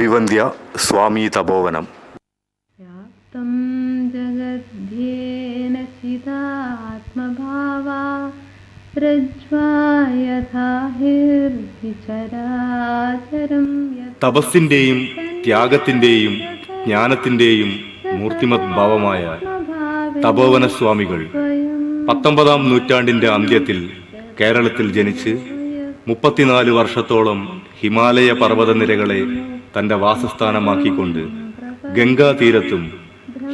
അഭിവന്ധ്യ സ്വാമി തപോവനം. വ്യാപ്തം ത്യാഗത്തിന്റെയും ജ്ഞാനത്തിന്റെയും മൂർത്തിമത് ഭാവമായ തപോവന സ്വാമികൾ പത്തൊമ്പതാം നൂറ്റാണ്ടിന്റെ അന്ത്യത്തിൽ കേരളത്തിൽ ജനിച്ച് മുപ്പത്തിനാല് വർഷത്തോളം ഹിമാലയ പർവതനിരകളെ തന്റെ വാസസ്ഥാനമാക്കിക്കൊണ്ട് ഗംഗാതീരത്തും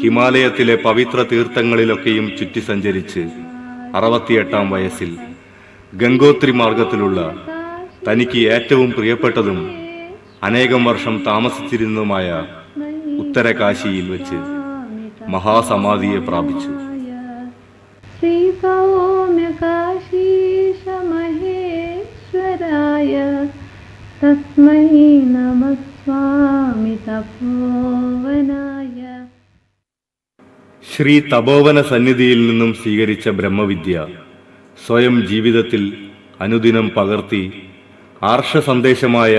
ഹിമാലയത്തിലെ പവിത്ര തീർത്ഥങ്ങളിലൊക്കെയും ചുറ്റി സഞ്ചരിച്ച് അറുപത്തിയെട്ടാം വയസ്സിൽ ഗംഗോത്രി മാർഗത്തിലുള്ള തനിക്ക് ഏറ്റവും പ്രിയപ്പെട്ടതും അനേകം വർഷം താമസിച്ചിരുന്നതുമായ ഉത്തരകാശിയിൽ വെച്ച് മഹാസമാധിയെ പ്രാപിച്ചു. ശ്രീ തസ്മൈ നമസ് സ്വാമി തപോവനായ ശ്രീ തപോവന സന്നിധിയിൽ നിന്നും സ്വീകരിച്ച ബ്രഹ്മവിദ്യ സ്വയം ജീവിതത്തിൽ അനുദിനം പകർത്തി ആർഷ സന്ദേശമായ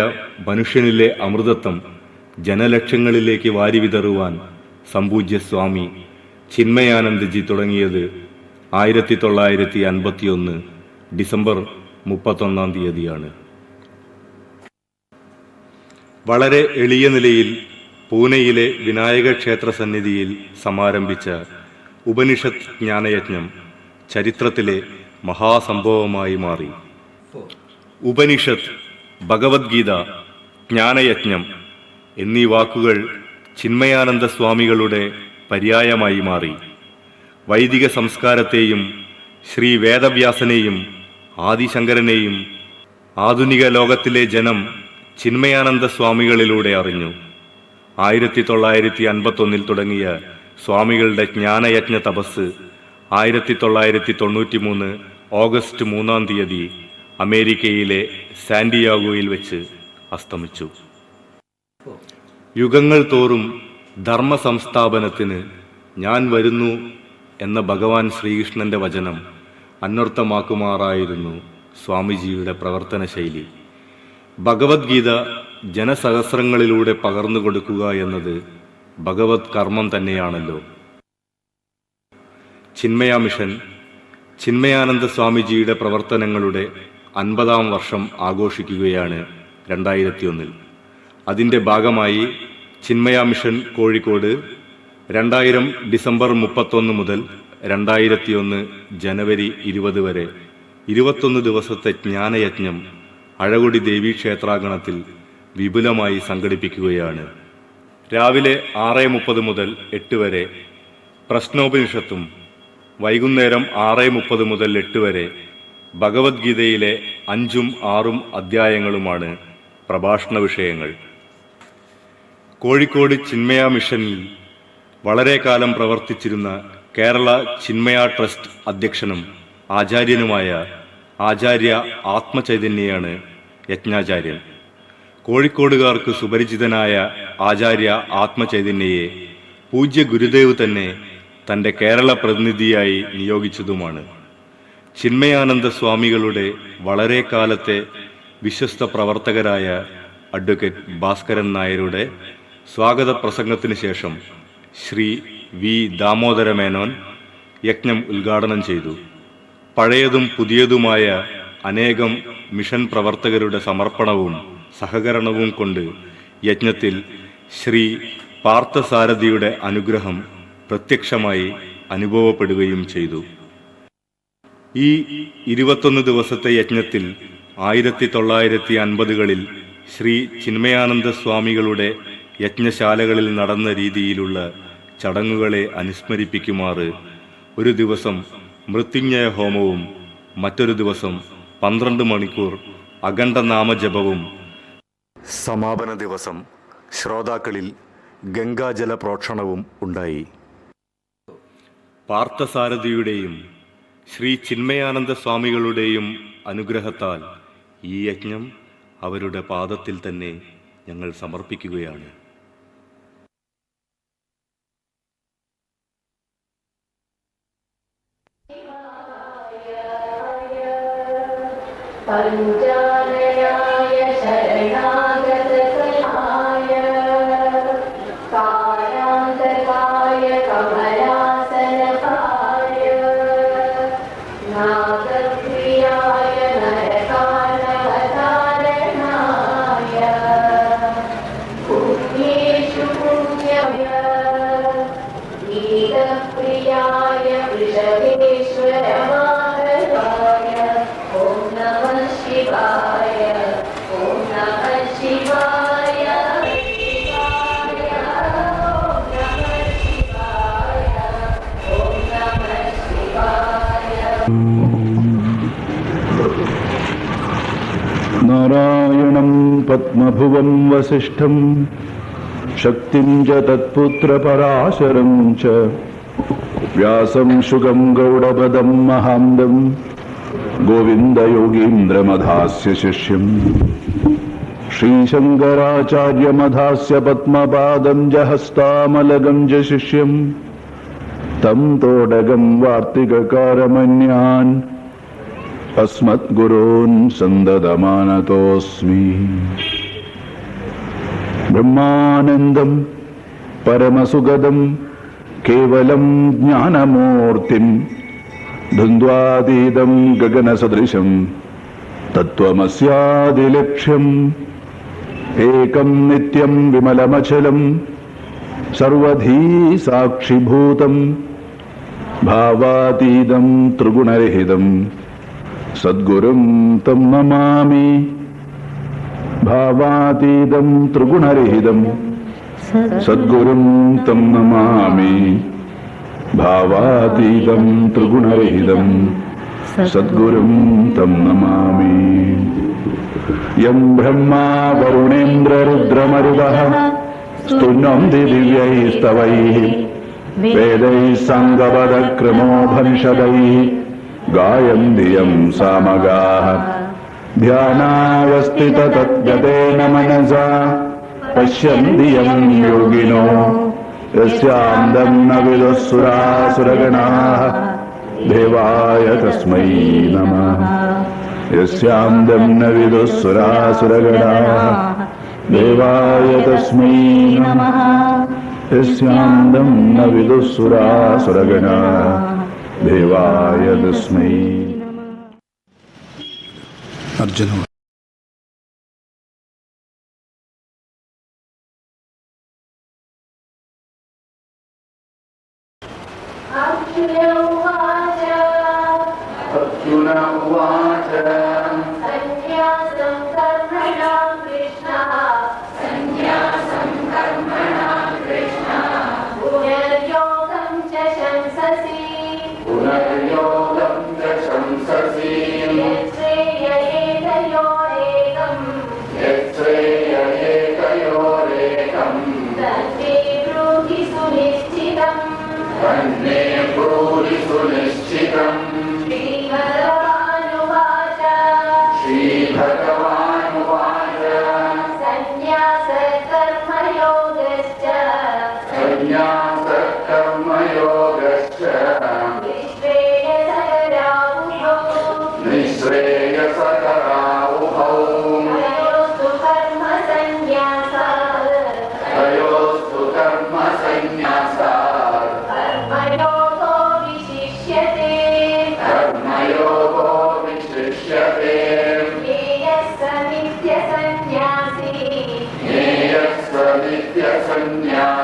മനുഷ്യനിലെ അമൃതത്വം ജനലക്ഷങ്ങളിലേക്ക് വാരിവിതറുവാൻ സമ്പൂജ്യ സ്വാമി ചിന്മയാനന്ദജി തുടങ്ങിയത് ആയിരത്തി തൊള്ളായിരത്തി അൻപത്തിയൊന്ന് ഡിസംബർ മുപ്പത്തൊന്നാം തീയതിയാണ്. വളരെ എളിയ നിലയിൽ പൂനെയിലെ വിനായക ക്ഷേത്ര സന്നിധിയിൽ സമാരംഭിച്ച ഉപനിഷത്ത് ജ്ഞാനയജ്ഞം ചരിത്രത്തിലെ മഹാസംഭവമായി മാറി. ഉപനിഷത്ത് ഭഗവത്ഗീത ജ്ഞാനയജ്ഞം എന്നീ വാക്കുകൾ ചിന്മയാനന്ദ സ്വാമികളുടെ പര്യായമായി മാറി. വൈദിക സംസ്കാരത്തെയും ശ്രീ വേദവ്യാസനെയും ആദിശങ്കരനെയും ആധുനിക ലോകത്തിലെ ജനം ചിന്മയാനന്ദ സ്വാമികളിലൂടെ അറിഞ്ഞു. ആയിരത്തി തൊള്ളായിരത്തി അൻപത്തൊന്നിൽ തുടങ്ങിയ സ്വാമികളുടെ ജ്ഞാനയജ്ഞ തപസ് ആയിരത്തി തൊള്ളായിരത്തി തൊണ്ണൂറ്റി മൂന്ന് ഓഗസ്റ്റ് മൂന്നാം തീയതി അമേരിക്കയിലെ സാന്റിയാഗോയിൽ വെച്ച് അസ്തമിച്ചു. യുഗങ്ങൾ തോറും ധർമ്മ സംസ്ഥാപനത്തിന് ഞാൻ വരുന്നു എന്ന ഭഗവാൻ ശ്രീകൃഷ്ണന്റെ വചനം അന്വർത്ഥമാക്കുമാറായിരുന്നു സ്വാമിജിയുടെ പ്രവർത്തന ശൈലി ഭഗവത്ഗീത ജനസഹസ്രങ്ങളിലൂടെ പകർന്നു കൊടുക്കുക എന്നത് ഭഗവത് കർമ്മം തന്നെയാണല്ലോ. ചിന്മയ മിഷൻ ചിന്മയാനന്ദ സ്വാമിജിയുടെ പ്രവർത്തനങ്ങളുടെ അൻപതാം വർഷം ആഘോഷിക്കുകയാണ് രണ്ടായിരത്തി ഒന്നിൽ അതിന്റെ ഭാഗമായി ചിന്മയ മിഷൻ കോഴിക്കോട് രണ്ടായിരം ഡിസംബർ മുപ്പത്തൊന്ന് മുതൽ രണ്ടായിരത്തി ഒന്ന് ജനുവരി ഇരുപത് വരെ ഇരുപത്തൊന്ന് ദിവസത്തെ ജ്ഞാനയജ്ഞം അഴകൊടി ദേവീ ക്ഷേത്രാങ്കണത്തിൽ വിപുലമായി സംഘടിപ്പിക്കുകയാണ്. രാവിലെ ആറ് മുപ്പത് മുതൽ എട്ട് വരെ പ്രശ്നോപനിഷത്തും വൈകുന്നേരം ആറ് മുപ്പത് മുതൽ എട്ട് വരെ ഭഗവത്ഗീതയിലെ അഞ്ചും ആറും അധ്യായങ്ങളുമാണ് പ്രഭാഷണ വിഷയങ്ങൾ. കോഴിക്കോട് ചിന്മയ മിഷനിൽ വളരെ കാലം പ്രവർത്തിച്ചിരുന്ന കേരള ചിന്മയ ട്രസ്റ്റ് അധ്യക്ഷനും ആചാര്യനുമായ ആചാര്യ ആത്മചൈതന്യയാണ് യജ്ഞാചാര്യൻ. കോഴിക്കോടുകാർക്ക് സുപരിചിതനായ ആചാര്യ ആത്മചൈതന്യയെ പൂജ്യ ഗുരുദേവ് തന്നെ തന്റെ കേരള പ്രതിനിധിയായി നിയോഗിച്ചതുമാണ്. ചിന്മയാനന്ദ സ്വാമികളുടെ വളരെ കാലത്തെ വിശ്വസ്ത പ്രവർത്തകരായ അഡ്വക്കേറ്റ് ഭാസ്കരൻ നായരുടെ സ്വാഗത പ്രസംഗത്തിന് ശേഷം ശ്രീ വി ദാമോദര മേനോൻ യജ്ഞം ഉദ്ഘാടനം ചെയ്തു. പഴയതും പുതിയതുമായ അനേകം മിഷൻ പ്രവർത്തകരുടെ സമർപ്പണവും സഹകരണവും കൊണ്ട് യജ്ഞത്തിൽ ശ്രീ പാർത്ഥസാരഥിയുടെ അനുഗ്രഹം പ്രത്യക്ഷമായി അനുഭവപ്പെടുകയും ചെയ്തു. ഈ ഇരുപത്തൊന്ന് ദിവസത്തെ യജ്ഞത്തിൽ ആയിരത്തി തൊള്ളായിരത്തി അൻപതുകളിൽ ശ്രീ ചിന്മയാനന്ദ സ്വാമികളുടെ യജ്ഞശാലകളിൽ നടന്ന രീതിയിലുള്ള ചടങ്ങുകളെ അനുസ്മരിപ്പിക്കുമാറ് ഒരു ദിവസം മൃത്യുഞ്ജയ ഹോമവും മറ്റൊരു ദിവസം പന്ത്രണ്ട് മണിക്കൂർ അഖണ്ഡ നാമജപവും സമാപന ദിവസം ശ്രോതാക്കളിൽ ഗംഗാജല പ്രോക്ഷണവും ഉണ്ടായി. പാർത്ഥസാരഥിയുടെയും ശ്രീ ചിന്മയാനന്ദ സ്വാമികളുടെയും അനുഗ്രഹത്താൽ ഈ യജ്ഞം അവരുടെ പാദത്തിൽ തന്നെ ഞങ്ങൾ സമർപ്പിക്കുകയാണ്. पञ्चालयाय शरणा पद्मभुवं वसिष्ठम्पुत्र पराशरं च व्यासं गौडपदम् महान्दम् गोविन्दयोगीन्द्रमधास्य शिष्यम् श्रीशङ्कराचार्यमधास्य पद्मपादम् च च शिष्यम् तं तोडगं वार्तिककारमन्यान् അസ്മദ്ഗുരോൻ സന്തതമാനതോസ്മി ബ്രഹ്മാനന്ദം പരമസുഗതം കേവലം ജ്ഞാനമൂർത്തിം ദ്വന്ദ്വാതീതം ഗഗനസദൃശം തത്വമസ്യാദിലക്ഷ്യം ഏകം നിത്യം വിമലമചലം സർവധീ സാക്ഷിഭൂതം ഭാവാതീതം ത്രിഗുണരഹിതം సద్గురుం తం నమామి. భావాతీదం త్రిగుణరహితం. సద్గురుం తం నమామి. భావాతీదం త్రిగుణరహితం. సద్గురుం తం నమామి. యం బ్రహ్మా వరుణేంద్రరుద్రమరుద స్తున్వంది దివ్యైస్తవై. వేదై సంగవద క్రమోపనిషదై गायन्तियम् सामगाः। ध्यानावस्थिततद्गते न मनसा। पश्यन्ति यमं योगिनो। यस्यान्दम् न विदुःसुरासुरगणाः। देवाय तस्मै नमः। यस्यान्दम् न विदुःसुरासुरगणाः। देवाय तस्मै नमः। नस्यान्दम् न विदुःसुरासुरगणाः। वासुदेवाय तस्मै। अर्जुन नित्यसन्न्यासी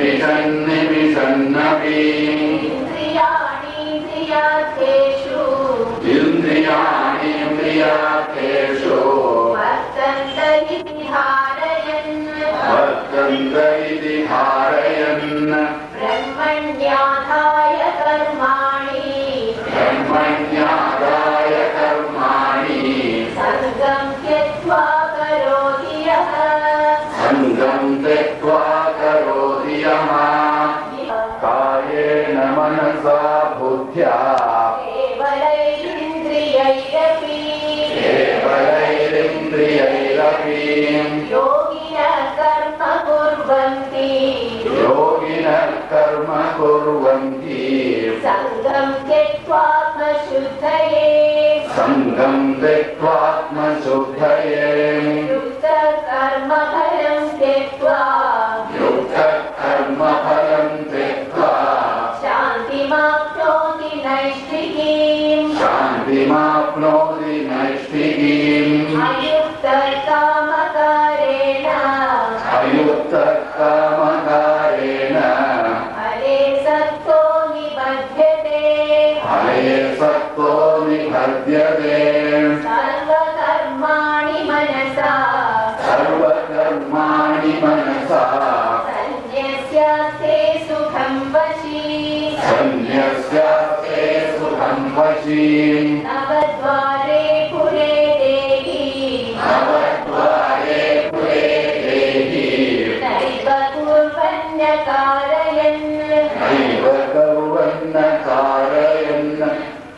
निमिषन्निमिषन्नपि सङ्गम् त्यक्त्वात्मशुभये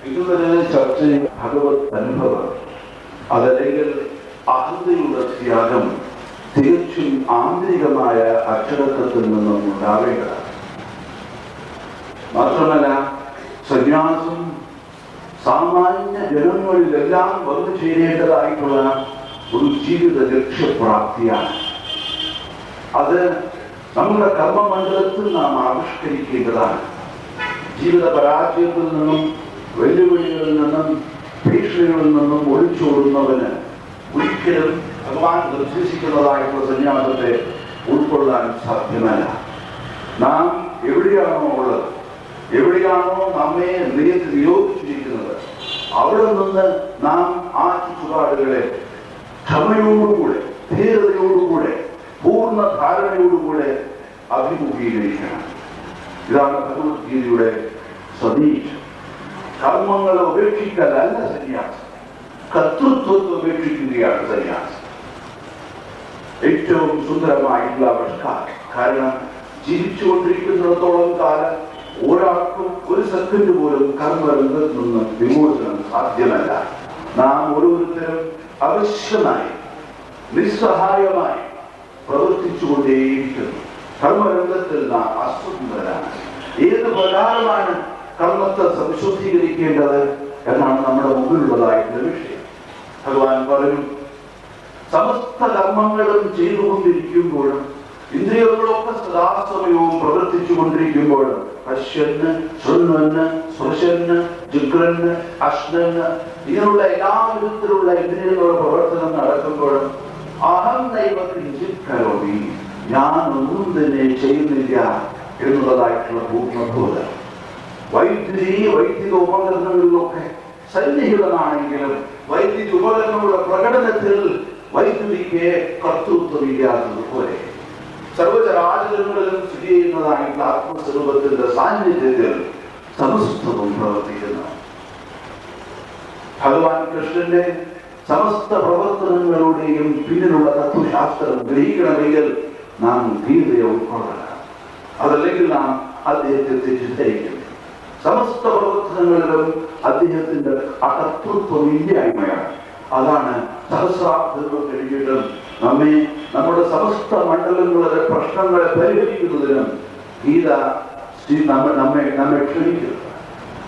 ഇതുവരെ ചർച്ച ചെയ്ത ഭഗവത് അനുഭവം അതല്ലെങ്കിൽ അഹന്തയുടെ ത്യാഗം തികച്ചും ആന്തരികമായ അക്ഷരത്വത്തിൽ നിന്നും ഉണ്ടാവേണ്ടതാണ് മാത്രമല്ല സന്യാസം സാമാന്യ ജനങ്ങളിലെല്ലാം വന്നു ചേരേണ്ടതായിട്ടുള്ള ഒരു ജീവിത ലക്ഷ്യപ്രാപ്തിയാണ് അത് നമ്മുടെ കർമ്മമണ്ഡലത്തിൽ നാം ആവിഷ്കരിക്കേണ്ടതാണ്. ജീവിത പരാജയത്തിൽ നിന്നും വെല്ലുവിളികളിൽ നിന്നും ഭീഷണികളിൽ നിന്നും ഒളിച്ചോടുന്നവന് ഒരിക്കലും ഭഗവാൻ നിർദ്ദേശിക്കുന്നതായിട്ടുള്ള സന്യാസത്തെ ഉൾക്കൊള്ളാൻ സാധ്യമല്ല. നാം എവിടെയാണോ ഉള്ളത്? എവിടെയാണോ നമ്മെ നിയതി നിയോഗിച്ചിരിക്കുന്നത്? അവിടെ നിന്ന് നാം ആ ചുറ്റുപാടുകളെ ക്ഷമയോടുകൂടെ അഭിമുഖീകരിക്കണം ഇതാണ് ഭഗവത്ഗീതയുടെ സതീശം കർമ്മങ്ങളെ ഉപേക്ഷിക്കലല്ല സന്യാസം. കർത്തൃത്വത്തെ ഉപേക്ഷിക്കുകയാണ് സന്യാസം. ഏറ്റവും സുന്ദരമായിട്ടുള്ള ആവിഷ്കാരം. കാരണം ജീവിച്ചുകൊണ്ടിരിക്കുന്നിടത്തോളം കാലം ഒരാൾക്കും ഒരു സെക്കൻഡ് പോലും കർമ്മരംഗത്ത് നിന്ന് വിമോചനം സാധ്യമല്ല. നാം ഓരോരുത്തരും അവശ്യമായി നിസ്സഹായമായി പ്രവർത്തിച്ചുകൊണ്ടേയിരിക്കുന്നു. കർമ്മരംഗത്തിൽ നാം അസ്വതന്ത്രരാണ് ഏത് പ്രകാരമാണ് കർമ്മത്തെ സംശുദ്ധീകരിക്കേണ്ടത് എന്നാണ് നമ്മുടെ മുമ്പിലുള്ളതായിട്ടുള്ള വിഷയം. ഭഗവാൻ പറഞ്ഞു സമസ്ത കർമ്മങ്ങളും ചെയ്തുകൊണ്ടിരിക്കുമ്പോഴും ഇന്ദ്രിയങ്ങളൊക്കെ സദാസമയവും പ്രവർത്തിച്ചു കൊണ്ടിരിക്കുമ്പോഴും പശ്യന് ശൃണ്വന് സ്പൃശന് ജിഗ്രന് അശ്നന് ഇങ്ങനെയുള്ള എല്ലാ വിധത്തിലുള്ള ഇന്ദ്രിയങ്ങളുടെ പ്രവർത്തനം നടക്കുമ്പോഴും അഹം ദൈവത്തിൽ കരോമി ഞാൻ ഒന്നും തന്നെ ചെയ്യുന്നില്ല എന്നുള്ളതായിട്ടുള്ള പൂർണബോധം. വൈദ്യുതി വൈദ്യുത ഉപകരണങ്ങളിലൊക്കെ സന്നിഹിതമാണെങ്കിലും വൈദ്യുതി ഉപകരണങ്ങളുടെ പ്രകടനത്തിൽ വൈദ്യുതിക്ക് കർത്തൃത്വമില്ലാത്തതുപോലെ സർവചരാചരങ്ങളിലും സ്ഥിതി ചെയ്യുന്നതായിട്ടുള്ള ആത്മസ്വരൂപത്തിന്റെ സാന്നിധ്യത്തിൽ സമസ്തവും പ്രവർത്തിക്കുന്നു. ഭഗവാൻ കൃഷ്ണന്റെ സമസ്ത പ്രവർത്തനങ്ങളുടെയും പിന്നിലുള്ള തത്വശാസ്ത്രം ഗ്രഹിക്കണമെങ്കിൽ നാം ഗീതയെ ഉൾക്കൊള്ളണം അതല്ലെങ്കിൽ നാം അദ്ദേഹത്തെ തെറ്റിദ്ധരിക്കും. സമസ്ത പ്രവർത്തനങ്ങളിലും അദ്ദേഹത്തിന്റെ ആ കർത്തൃത്വം ഇല്ലായ്മയാണ് അതാണ് സഹസ്രാബ്ദങ്ങൾ കഴിഞ്ഞിട്ടും നമ്മെ നമ്മുടെ സമസ്ത മണ്ഡലങ്ങളുടെ പ്രശ്നങ്ങളെ പരിഹരിക്കുന്നതിനും ഗീത നമ്മെ നമ്മെ നമ്മെ ക്ഷണിക്കുന്നു.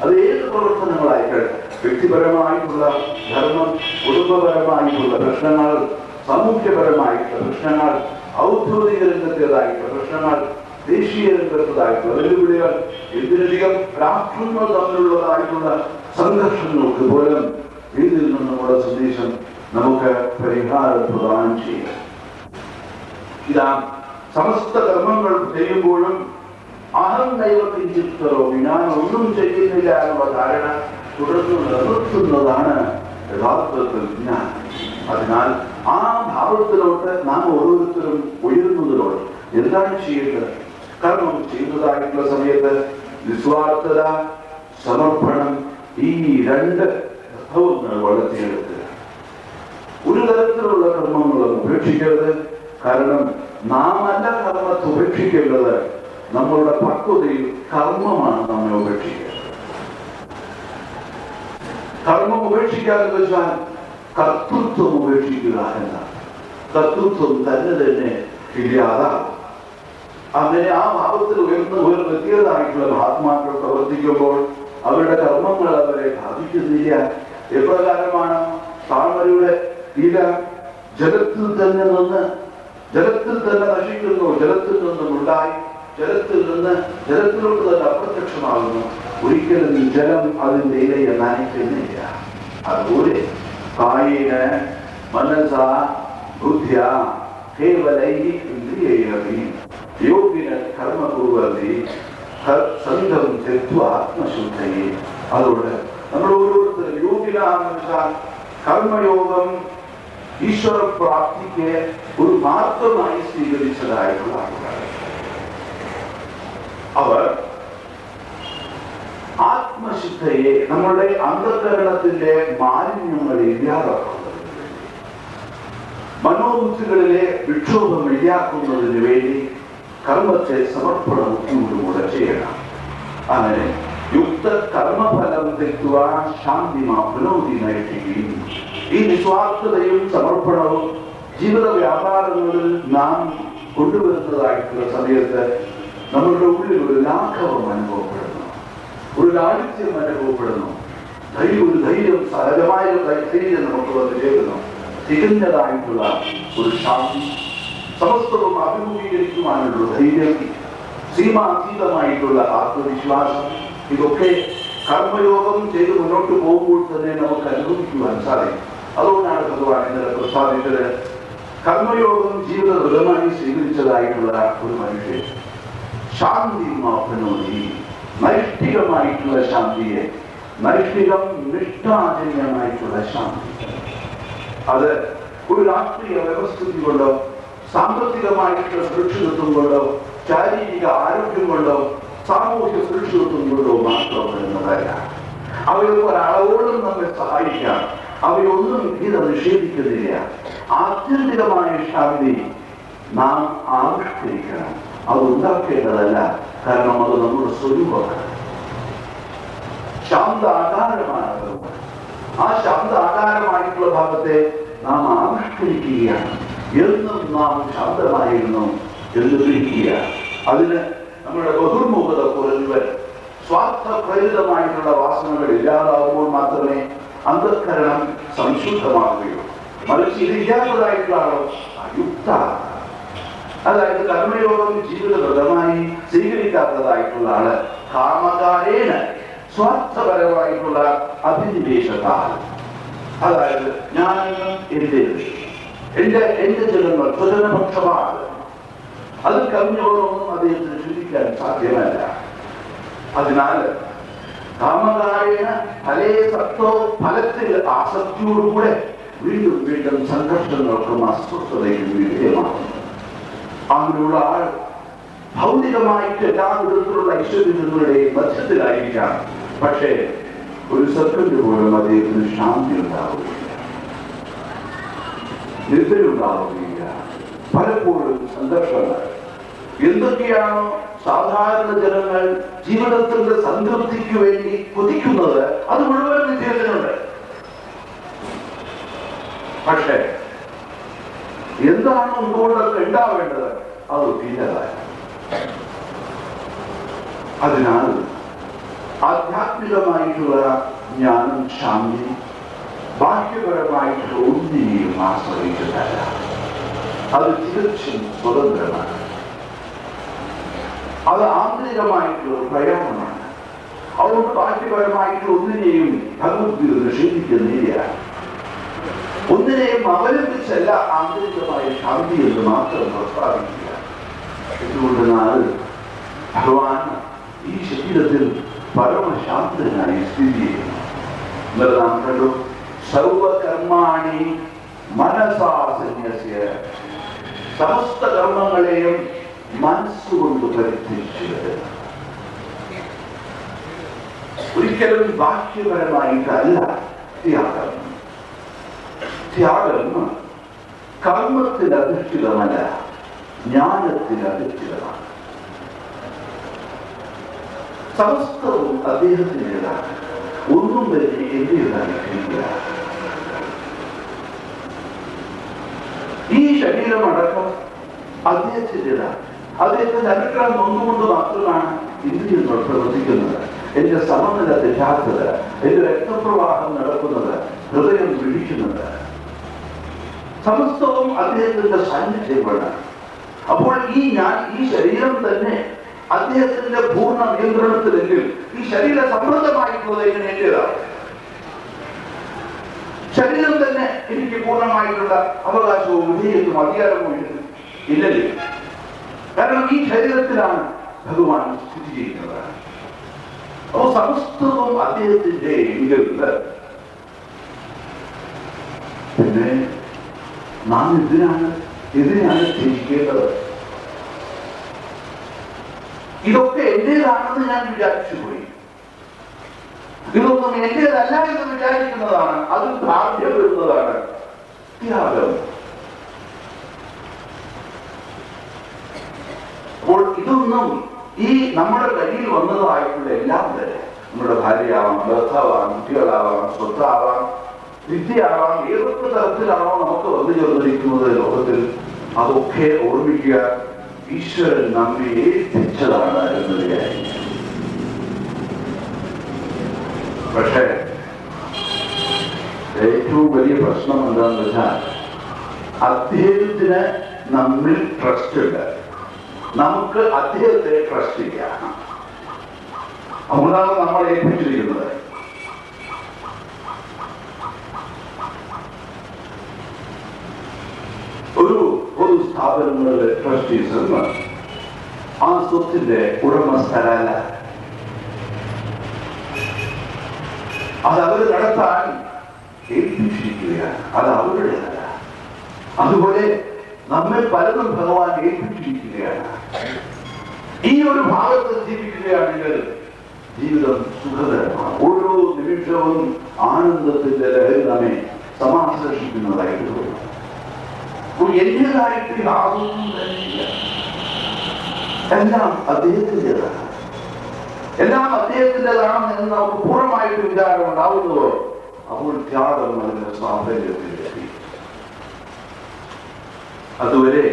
അത് ഏത് പ്രവർത്തനങ്ങളായിക്കട്ടെ വ്യക്തിപരമായിട്ടുള്ള ധർമ്മം കുടുംബപരമായിട്ടുള്ള പ്രശ്നങ്ങൾ സാമൂഹ്യപരമായിട്ടുള്ള പ്രശ്നങ്ങൾ ഔദ്യോഗിക രംഗത്തേതായിട്ടുള്ള പ്രശ്നങ്ങൾ ദേശീയ രംഗത്തേതായിട്ടുള്ള വെല്ലുവിളികൾ എന്തിനധികം രാഷ്ട്രങ്ങൾ തമ്മിലുള്ളതായിട്ടുള്ള സംഘർഷങ്ങൾക്ക് പോലും ഇതിൽ നിന്നുമുള്ള സന്ദേശം നമുക്ക് പരിഹാരം പ്രദാനം ചെയ്യാം. ഇതാ സമസ്ത കർമ്മങ്ങൾ ചെയ്യുമ്പോഴും അഹം ദൈവത്തിൽ ചിത്തരോ ഞാൻ ഒന്നും ചെയ്യുന്നില്ല എന്നുള്ള ധാരണ തുടർന്ന് നിർത്തുന്നതാണ് യഥാർത്ഥത്തിൽ ഞാൻ അതിനാൽ ആ ഭാവത്തിലോട്ട് നാം ഓരോരുത്തരും ഉയരുന്നതിലോട്ട് എന്താണ് ചെയ്യേണ്ടത്? കർമ്മം ചെയ്യുന്നതായിട്ടുള്ള സമയത്ത് നിസ്വാർത്ഥത സമർപ്പണം ഈ രണ്ട് തത്വങ്ങൾ വളർത്തിയെടുക്കുക ഒരു തരത്തിലുള്ള കർമ്മങ്ങളും ഉപേക്ഷിക്കരുത് കാരണം നാം അല്ല കർമ്മത്തെ ഉപേക്ഷിക്കേണ്ടത്. നമ്മളുടെ പക്വതയിൽ കർമ്മമാണ് നമ്മെ ഉപേക്ഷിക്കുക കർമ്മം ഉപേക്ഷിക്കാന്ന് വെച്ചാൽ കർത്തൃത്വം ഉപേക്ഷിക്കുക എന്നാണ് കർത്തൃത്വം തന്നെ തന്നെ ഇല്ലാതാകും അങ്ങനെ ആ ഭാവത്തിൽ ഉയർന്ന ഉയർന്നെത്തിയതായിട്ടുള്ള മഹാത്മാക്കൾ പ്രവർത്തിക്കുമ്പോൾ അവരുടെ കർമ്മങ്ങൾ അവരെ ബാധിക്കുന്നില്ല. എപ്രകാരമാണ് താഴ്വരയുടെ തീര ജലത്തിൽ തന്നെ നിന്ന് ജലത്തിൽ തന്നെ നശിക്കുന്നു ജലത്തിൽ നിന്നും ഉണ്ടായി ജലത്തിൽ നിന്ന് ജലത്തിലോട്ട് തന്നെ അപ്രത്യക്ഷമാകുന്നു. ഒരിക്കലും ജലം അതിന്റെ ഇലയെ നനയ്ക്കുന്നില്ല. അതുപോലെ കായിന് മനസ ബുദ്ധ്യ കേവലൈ ഇന്ദ്രിയൈരപി യോഗിന കർമ്മ കുറുവതി സംഘം തെത്വ ആത്മശുദ്ധയെ അതുകൊണ്ട് നമ്മൾ ഓരോരുത്തരും യോഗിനാന്ന് വെച്ചാൽ കർമ്മയോഗം ഈശ്വര പ്രാപ്തിക്ക് ഒരു മാർഗമായി സ്വീകരിച്ചതായിട്ടുള്ള ആൾക്കാർ അവർ ആത്മശുദ്ധയെ നമ്മളുടെ അന്ധകരണത്തിന്റെ മാലിന്യങ്ങൾ ഇല്ലാതാക്കുന്നത് മനോബുദ്ധികളിലെ വിക്ഷോഭം ഇല്ലാക്കുന്നതിന് വേണ്ടി കർമ്മത്തെ സമർപ്പണബുദ്ധിയോടുകൂടെ ചെയ്യണം. അങ്ങനെ യുക്ത കർമ്മഫലം തെറ്റുവാൻ ശാന്തി മാപ്നോതി നയിക്കുകയും ഈ നിസ്വാർത്ഥതയും സമർപ്പണവും ജീവിത വ്യാപാരങ്ങളിൽ നാം കൊണ്ടുവരുന്നതായിട്ടുള്ള സമയത്ത് നമ്മളുടെ ഉള്ളിൽ ഒരു ലാഘവം അനുഭവപ്പെടുന്നു ഒരു ലാളിത്യം അനുഭവപ്പെടുന്നു ധൈര്യം ഒരു ധൈര്യം സഹജമായ ധൈര്യം നമുക്ക് വന്ന് ചേരുന്നു. തികഞ്ഞതായിട്ടുള്ള ഒരു ശാന്തി. സമസ്തവും അഭിമുഖീകരിക്കുവാനുള്ള ധൈര്യം സീമാതീതമായിട്ടുള്ള ആത്മവിശ്വാസം. ഇതൊക്കെ കർമ്മയോഗം ചെയ്ത് മുന്നോട്ട് പോകുമ്പോൾ തന്നെ നമുക്ക് അനുഭവിക്കുവാൻ സാധിക്കും. അതുകൊണ്ടാണ് ഭഗവാൻ ഇന്നലെ പ്രസ്താവിച്ചത് കർമ്മയോഗം ജീവിത ദൃഢമായി സ്വീകരിച്ചതായിട്ടുള്ള ഒരു മനുഷ്യൻ. ശാന്തി മാപ്പനോടി നൈഷ്ഠികമായിട്ടുള്ള ശാന്തിയെ നൈഷ്ഠികം നിഷ്ഠാചനീയമായിട്ടുള്ള ശാന്തി. അത് ഒരു രാഷ്ട്രീയ വ്യവസ്ഥിതി കൊണ്ടോ സാമ്പത്തികമായിട്ടുള്ള സുരക്ഷിതത്വം കൊണ്ടോ ശാരീരിക ആരോഗ്യം കൊണ്ടോ സാമൂഹ്യ സുരക്ഷിതത്വം കൊണ്ടോ മാത്രം വരുന്നതല്ല അവയൊക്കെ ഒരാളോടും നമ്മെ സഹായിക്കാം അവയൊന്നും ഗീത നിഷേധിക്കുന്നില്ല. ആത്യന്തികമായ ശാന്തി നാം ആവിഷ്കരിക്കണം. അത് ഉണ്ടാക്കേണ്ടതല്ല. കാരണം അത് നമ്മുടെ സ്വരൂപമാണ് ശാന്ത ആകാരമാണ്. ആ ശാന്ത ആകാരമായിട്ടുള്ള ഭാഗത്തെ നാം ആവിഷ്കരിക്കുകയാണ് എന്നും നാം ശാന്തമായിരുന്നു എന്ന് ഗ്രഹിക്കുക അതിന് നമ്മുടെ ബഹുർമുഖത കുറഞ്ഞവർ സ്വാർത്ഥ പ്രേരിതമായിട്ടുള്ള വാസനകൾ ഇല്ലാതാകുമ്പോൾ മാത്രമേ അന്ധക്കരണം സംശുദ്ധമാകുകയുള്ളൂ മറിച്ച് ഇതില്ലാത്തതായിട്ടുള്ള ആളോ അയുക്ത അതായത് കർമ്മയോഗം ജീവിതവൃതമായി സ്വീകരിക്കാത്തതായിട്ടുള്ള ആൾ കാമകാരേന സ്വാർത്ഥപരമായിട്ടുള്ള അഭിനിവേശത്താൽ അതായത് ഞാൻ എന്റെ എന്റെ എന്റെ ജനങ്ങൾ സ്വജനപക്ഷമാണ് അത് കർമ്മയോഗമൊന്നും അദ്ദേഹത്തിന് ചിന്തിക്കാൻ സാധ്യമല്ല. അതിനാൽ കാമകാരേണ ഫലേ സത്തോ ഫലത്തിൽ ആസക്തിയോടുകൂടെ വീണ്ടും വീണ്ടും സംഘർഷങ്ങൾക്കും അസ്വസ്ഥതയ്ക്കും വിധേയമാകുന്നു. അങ്ങനെയുള്ള ആൾ ഭൗതികമായിട്ട് എല്ലാ വിധത്തിലുള്ള ഐശ്വര്യങ്ങളുടെയും മധ്യത്തിലായിരിക്കാം പക്ഷേ ഒരു സെക്കൻഡ് പോലും അദ്ദേഹത്തിന് ശാന്തി ഉണ്ടാവുകയില്ല. നിദ്രയുണ്ടാവുകയില്ല പലപ്പോഴും സംഘർഷങ്ങൾ. എന്തൊക്കെയാണോ സാധാരണ ജനങ്ങൾ ജീവിതത്തിന്റെ സംതൃപ്തിക്ക് വേണ്ടി കൊതിക്കുന്നത് അത് മുഴുവൻ വിദ്യാർത്ഥിനുണ്ട് പക്ഷേ എന്താണ് എന്തുകൊണ്ടൊക്കെ ഉണ്ടാവേണ്ടത്? അത് തീരതായ അതിനാൽ ആധ്യാത്മികമായിട്ടുള്ള ജ്ഞാനം ശാന്തി ബാഹ്യപരമായിട്ടുള്ള ഒന്നിനെയും ആശ്രയിക്കുന്നതല്ല അത് തികച്ചും സ്വതന്ത്രമാണ്. അത് ആന്തരികമായിട്ടുള്ള പ്രയോഗമാണ്. അതുകൊണ്ട് ബാഹ്യപരമായിട്ടുള്ള ഒന്നിനെയും ഭഗവത്ഗീത നിഷേധിക്കുന്നില്ല ഒന്നിനെയും അവലംബിച്ചല്ല ആന്തരികമായ ശാന്തി എന്ന് മാത്രം പ്രസ്താവിക്കുക. എന്തുകൊണ്ടെന്നാൽ ഭഗവാൻ ഈ ശരീരത്തിൽ പരമശാന്തനായി സ്ഥിതി ചെയ്യുന്നു. ഇന്നലെ നാം കണ്ടു? സർവകർമാണി മനസാ സന്യസ്യ. സമസ്ത കർമ്മങ്ങളെയും മനസ്സുകൊണ്ട് പരിത്യജിച്ചത്. ഒരിക്കലും ബാഹ്യപരമായിട്ടല്ല ത്യാഗം ത്യാഗം കർമ്മത്തിൽ അധിഷ്ഠിതമല്ല ജ്ഞാനത്തിൽ അധിഷ്ഠിതമാണ് സമസ്തവും അദ്ദേഹത്തിന്റെതാണ്. ഒന്നും തന്നെ എന്റേതായിട്ടില്ല. ഈ ശരീരമടക്കം അദ്ദേഹത്തിന്റെതാണ്. അദ്ദേഹത്തിന്റെ അനുഗ്രഹം ഒന്നുകൊണ്ട് മാത്രമാണ് ഇന്ദ്രിയങ്ങൾ പ്രവർത്തിക്കുന്നത്. എന്റെ സമനില തെറ്റാത്തത് എന്റെ രക്തപ്രവാഹം നടക്കുന്നത് ഹൃദയം പിടിക്കുന്നത് സമസ്തവും അദ്ദേഹത്തിന്റെ സാന്നിധ്യമാണ് അപ്പോൾ ഈ ഞാൻ ഈ ശരീരം തന്നെ അദ്ദേഹത്തിന്റെ പൂർണ നിയന്ത്രണത്തിലെങ്കിൽ ഈ ശരീര സമൃദ്ധമായിട്ടുള്ളത് എങ്ങനെ എന്റേതാണ്? ശരീരം തന്നെ എനിക്ക് പൂർണമായിട്ടുള്ള അവകാശവും വിധേയത്വം അധികാരവും ഇല്ല- ഇല്ലല്ലോ? കാരണം ഈ ശരീരത്തിലാണ് ഭഗവാൻ സ്ഥിതി ചെയ്യുന്നത്. അപ്പോൾ സമസ്തവും അദ്ദേഹത്തിന്റെ എങ്കിൽ പിന്നെ നാം എന്തിനാണ് എന്തിനാണ് ത്യജിക്കേണ്ടത് ഇതൊക്കെ എന്റേതാണെന്ന് ഞാൻ വിചാരിച്ചു പോയി. ഇതൊന്നും എന്റേതല്ല എന്ന് വിചാരിക്കുന്നതാണ്. അത് ഭാഗ്യം ത്യാഗം. അപ്പോൾ ഇതൊന്നും ഈ നമ്മുടെ കയ്യിൽ വന്നതായിട്ടുള്ള എല്ലാം തന്നെ. നമ്മുടെ ഭാര്യയാവാം ഭർത്താവാം കുട്ടികളാവാം സ്വത്താവാം വിദ്യയാവാം ഏതൊക്കെ തരത്തിലാണോ നമുക്ക് വന്നു ചേർന്നിരിക്കുന്നത് ലോകത്തിൽ അതൊക്കെ ഓർമ്മിക്കുക ഈശ്വരൻ നമ്മെ ഏൽപ്പിച്ചതാണ് എന്ന് വിചാരിക്കുക. പക്ഷേ ഏറ്റവും വലിയ പ്രശ്നം എന്താണെന്ന് വെച്ചാൽ അദ്ദേഹത്തിന് നമ്മിൽ ട്രസ്റ്റ് ഉണ്ട് നമുക്ക് അദ്ദേഹത്തെ ട്രസ്റ്റ് ചെയ്യാം. അതുകൊണ്ടാണ് നമ്മൾ ഏൽപ്പിച്ചിരിക്കുന്നത് ഒരു പൊതു സ്ഥാപനങ്ങളിലെ ട്രസ്റ്റീസ് എന്ന് ആ സ്വത്തിന്റെ ഉടമസ്ഥരല്ല. അത് അവർ നടത്താൻ ഏൽപ്പിച്ചിരിക്കുകയാണ്. അത് അവരുടേതല്ല. അതുപോലെ നമ്മെ പലതും ഭഗവാൻ ഏൽപ്പിച്ചിരിക്കുകയാണ്. ഈ ഒരു ഭാഗത്ത് ജീവിക്കുകയാണെങ്കിൽ ജീവിതം സുഖകരമാണ്. ഓരോ നിമിഷവും ആനന്ദത്തിന്റെ ലഹരി നമ്മെ സമാശ്ലേഷിക്കുന്നതായിട്ട് തോന്നുന്നു. അപ്പോൾ എന്റേതായിട്ട് യാതൊന്നും തന്നെയില്ല എല്ലാം അദ്ദേഹത്തിന്റെതാണ്. എല്ലാം അദ്ദേഹത്തിന്റെതാണ് എന്ന് നമുക്ക് പൂർണമായിട്ട് വിചാരം ഉണ്ടാവുന്നുവോ അപ്പോൾ ത്യാഗം അതിന്റെ സാഫല്യത്തിലെത്തി അതുവരെ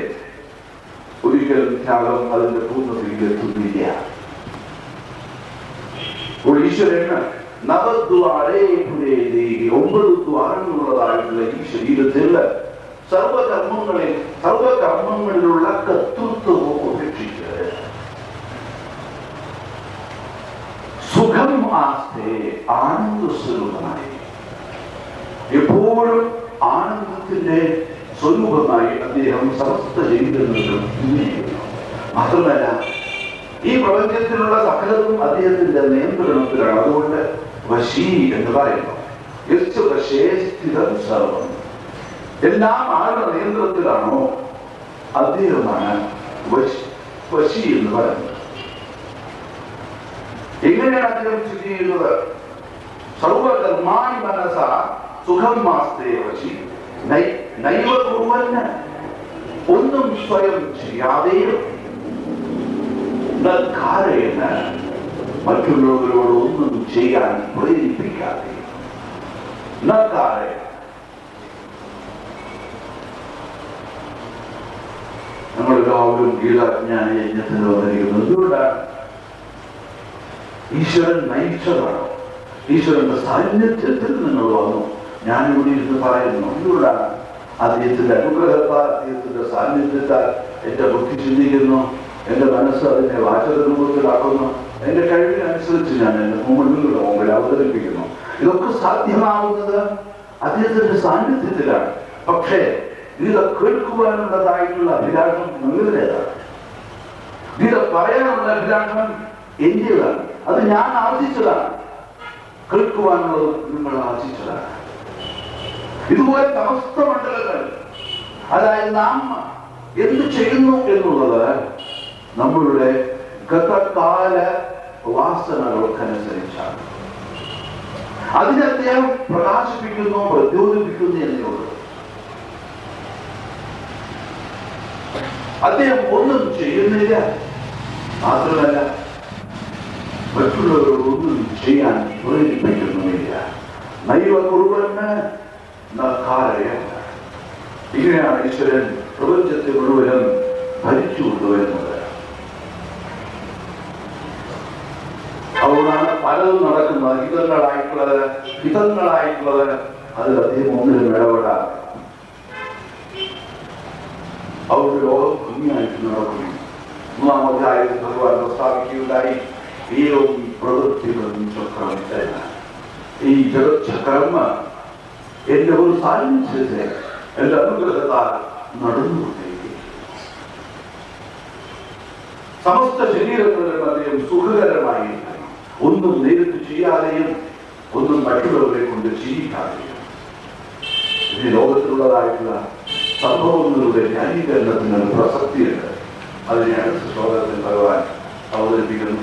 ഒരിക്കലും ത്യാഗം അതിന്റെ അപ്പോൾ ഈശ്വരന് നവദ്വാരേ പുരേ ദേവി ഒമ്പത് ദ്വാരങ്ങളുള്ളതായിട്ടുള്ള ഈ ശരീരത്തിൽ സർവകർമ്മങ്ങളെ സർവകർമ്മങ്ങളിലുള്ള കർത്തൃത്വവും ഉപേക്ഷിച്ച് സുഖം ആസ്തേ ആനന്ദ സ്വരൂപമായി എപ്പോഴും ആനന്ദത്തിന്റെ സ്വരൂപമായി അദ്ദേഹം സമസ്ത ജീവിതങ്ങളിലും മാത്രമല്ല ഈ പ്രപഞ്ചത്തിലുള്ള സകലതും അദ്ദേഹത്തിന്റെ നിയന്ത്രണത്തിലാണ്. അതുകൊണ്ട് വശി എന്ന് പറയുന്നു. സർവം. എല്ലാം ആരുടെ നിയന്ത്രണത്തിലാണോ അദ്ദേഹമാണ് വശി വശി എന്ന് പറയുന്നത് എങ്ങനെയാണ് അദ്ദേഹം സ്ഥിതി ചെയ്യുന്നത് സർവകർമാണി മനസ സുഖം മാസ്തേ വശി നൈ- നൈവ കുറുവന് ഒന്നും സ്വയം ചെയ്യാതെയും ധാരയെന്ന് മറ്റുള്ളവരോട് ഒന്നും ചെയ്യാൻ പ്രേരിപ്പിക്കാതെ നമ്മളെല്ലാവരും ഗീതാജ്ഞാന യജ്ഞത്തിന് വന്നിരിക്കുന്നത്. എന്തുകൊണ്ടാണ് ഈശ്വരൻ നയിച്ചതാണോ? ഈശ്വരന്റെ സാന്നിധ്യത്തിൽ നിങ്ങൾ വന്നു. ഞാനിവിടെ ഇരുന്ന് പറയുന്നു. എന്തുകൊണ്ടാണ് അദ്ദേഹത്തിന്റെ അനുഗ്രഹത്താൽ അദ്ദേഹത്തിന്റെ സാന്നിധ്യത്താൽ എന്റെ ബുദ്ധി ചിന്തിക്കുന്നു. എന്റെ മനസ്സ് അതിനെ വാചകരൂപത്തിലാക്കുന്നു. എന്റെ കഴിവിനനുസരിച്ച് ഞാൻ എന്റെ മുമ്പിലുള്ള മുമ്പിൽ അവതരിപ്പിക്കുന്നു. ഇതൊക്കെ സാധ്യമാവുന്നത് അദ്ദേഹത്തിന്റെ സാന്നിധ്യത്തിലാണ്. പക്ഷേ ഇത് കേൾക്കുവാനുള്ളതായിട്ടുള്ള അഭിലാഷം നിങ്ങളുടേതാണ് ഇതൊക്കെ പറയാനുള്ള അഭിലാഷം എന്റേതാണ്. അത് ഞാൻ ആർജിച്ചതാണ്. കേൾക്കുവാനുള്ളത് നിങ്ങൾ ആർജിച്ചതാണ്. ഇതുപോലെ സമസ്ത മണ്ഡലങ്ങൾ അതായത് നാം എന്ത് ചെയ്യുന്നു എന്നുള്ളത് നമ്മളുടെ ഗതകാല വാസനകൾക്കനുസരിച്ചാണ്. അതിനെ അദ്ദേഹം പ്രകാശിപ്പിക്കുന്നു പ്രചോദിപ്പിക്കുന്നു എന്നേ ഉള്ളൂ. അദ്ദേഹം ഒന്നും ചെയ്യുന്നില്ല മാത്രമല്ല മറ്റുള്ളവരോട് ഒന്നും ചെയ്യാൻ പ്രേരിപ്പിക്കുന്നുമില്ല നൈവ കുറുവന് നക്കാരയല്ല ഇങ്ങനെയാണ് ഈശ്വരൻ പ്രപഞ്ചത്തെ മുഴുവനും ഭരിച്ചു കൊണ്ടുവരുന്നത് അതുകൊണ്ടാണ് പലതും നടക്കുന്നത് ഹിതങ്ങളായിട്ടുള്ളത് ഹിതങ്ങളായിട്ടുള്ളത് അതിൽ അദ്ദേഹം ഒന്നിലും ഇടപെടാതെ അവരുടെ ലോകം ഭംഗിയായിട്ട് നടക്കുന്നു മൂന്നാം അധ്യായത്തിൽ ഭഗവാൻ പ്രസ്താവിക്കുകയുണ്ടായി ഏവം പ്രവൃത്തികളും ചക്രമില്ല ഈ ജഗച്ചക്രം എന്റെ ഒരു സാന്നിധ്യത്തെ എന്റെ അനുഗ്രഹത്താൽ നടന്നുകൊണ്ടിരിക്കും സമസ്ത ശരീരങ്ങളിലും അദ്ദേഹം സുഖകരമായിരിക്കണം ഒന്നും നേരിട്ട് ചെയ്യാതെയും ഒന്നും മറ്റുള്ളവരെ കൊണ്ട് ചെയ്യിക്കാതെയും ലോകത്തിലുള്ളതായിട്ടുള്ള സംഭവങ്ങളുടെ ന്യായീകരണത്തിന് ഒരു പ്രസക്തിയുണ്ട് അതിനെ സുശോധനത്തിൽ ഭഗവാൻ അവതരിപ്പിക്കുന്നു